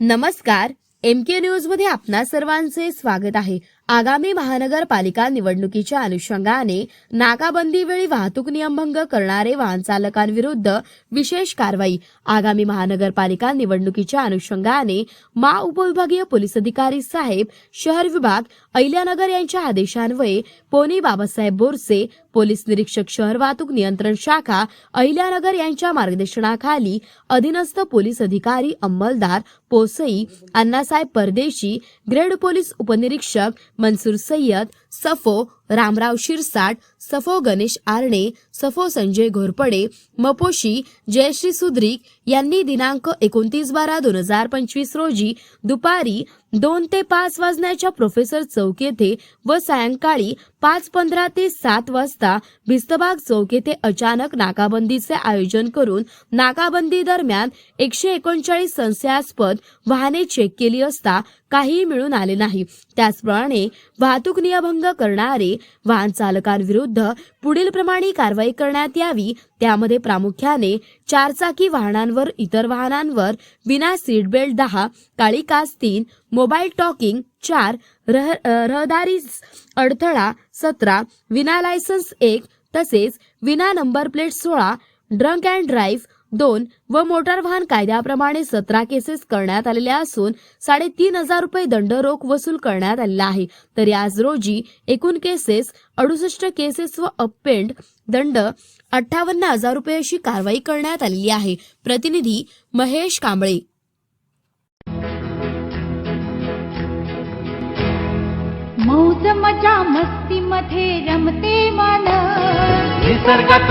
नमस्कार एम के न्यूजमध्ये आपणा सर्वांचे स्वागत आहे. आगामी महानगरपालिका निवडणुकीच्या अनुषंगाने नाकाबंदीवेळी वाहतूक नियमभंग करणारे वाहनचालकांविरुद्ध विशेष कारवाई आगामी महानगरपालिका निवडणुकीच्या अनुषंगाने मा उपविभागीय पोलीस अधिकारी साहेब शहर विभाग अहिल्यानगर यांच्या आदेशान्वये पोनी बाबासाहेब बोरसे पोलीस निरीक्षक शहर वाहतूक नियंत्रण शाखा अहिल्यानगर यांच्या मार्गदर्शनाखाली अधीनस्थ पोलीस अधिकारी अंमलदार पोसई अण्णासाहेब परदेशी ग्रेड पोलीस उपनिरीक्षक मनसूर सय्यद सफो रामराव शिरसाट सफो गणेश आरणे सफो संजय घोरपडे मपोशी जयश्री सुद्रिक यांनी दिनांक एकोणतीस बारा दोन हजार पंचवीस रोजी दुपारी दोन ते पाच वाजण्याच्या प्रोफेसर चौक येथे व सायंकाळी पाच पंधरा ते सात वाजता भिस्तबाग चौक येथे अचानक नाकाबंदीचे आयोजन करून नाकाबंदी दरम्यान एकशे एकोणचाळीस संशयास्पद वाहने चेक केली असता काहीही मिळून आले नाही. त्याचप्रमाणे वाहतूक नियमभंग करणारे वाहन चालकांविरुद्ध पुढील प्रमाणे कारवाई करण्यात यावी. त्यामध्ये प्रामुख्याने चारचाकी वाहनांवर इतर वाहनांवर विना सीट बेल्ट दहा काळी कास तीन मोबाईल टॉकिंग चार रह रहदारी अडथळा सतरा विना लायसन्स एक तसेच विना नंबर प्लेट सोळा ड्रंक अँड ड्राईव्ह दोन व मोटार वाहन कायद्याप्रमाणे सतरा केसेस करण्यात आलेल्या असून साडेतीन हजार रुपये दंड रोख वसूल करण्यात आलेला आहे. तरी आज रोजी एकूण केसेस अडुसष्ट केसेस व अपपेंड दंड अठ्ठावन्न हजार रुपये अशी कारवाई करण्यात आलेली आहे. प्रतिनिधी महेश कांबळे. मौज मजा मस्ती मध्ये रमते मन निसर्गात